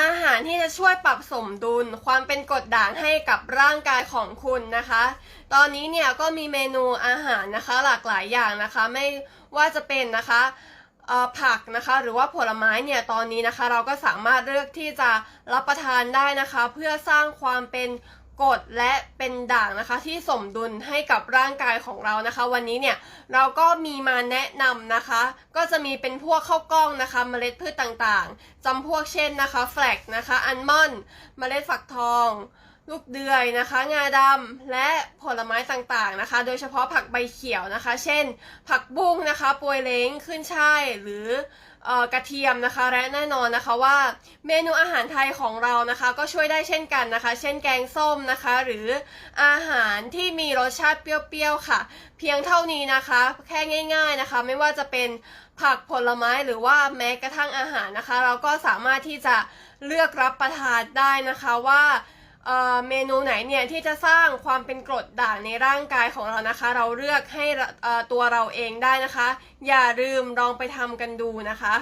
อาหารที่จะช่วยปรับสมดุลความเป็นกรดด่างให้กับร่างกายของคุณนะคะ ตอนนี้เนี่ยก็มีเมนูอาหารนะคะหลากหลายอย่างนะคะ ไม่ว่าจะเป็นนะคะผักนะคะ หรือว่าผลไม้เนี่ยตอนนี้นะคะ เราก็สามารถเลือกที่จะรับประทานได้นะคะ เพื่อสร้างความเป็น กรดและเป็นด่างนะคะ ที่สมดุลให้กับร่างกายของเรานะคะ วันนี้เนี่ยเราก็มีมาแนะนำนะคะ ก็จะมีเป็นพวกข้าวกล้องนะคะเมล็ดพืชต่างๆจำพวกเช่นนะคะแฟลกนะคะอัลมอนด์เมล็ดฝักทอง ลูกเดือยนะคะ งาดำและผลไม้ต่างๆนะคะ โดยเฉพาะผักใบเขียวนะคะ เช่น ผักบุ้งนะคะปวยเล้งขึ้นช่ายหรือ กระเทียมนะคะ และแน่นอนนะคะว่าเมนูอาหารไทยของเรานะคะ ก็ช่วยได้เช่นกันนะคะ เช่นแกงส้มนะคะ หรืออาหารที่มีรสชาติเปรี้ยวๆค่ะ เพียงเท่านี้นะคะ แค่ง่าย ๆนะคะ ไม่ว่าจะเป็นผักผลไม้หรือว่าแม้กระทั่งอาหารนะคะ เราก็สามารถที่จะเลือกรับประทานได้นะคะว่า เมนูไหนเนี่ยที่จะสร้างความเป็นกรดด่างในร่างกายของเรานะคะ เราเลือกให้ตัวเราเองได้นะคะ อย่าลืมลองไปทำกันดูนะคะ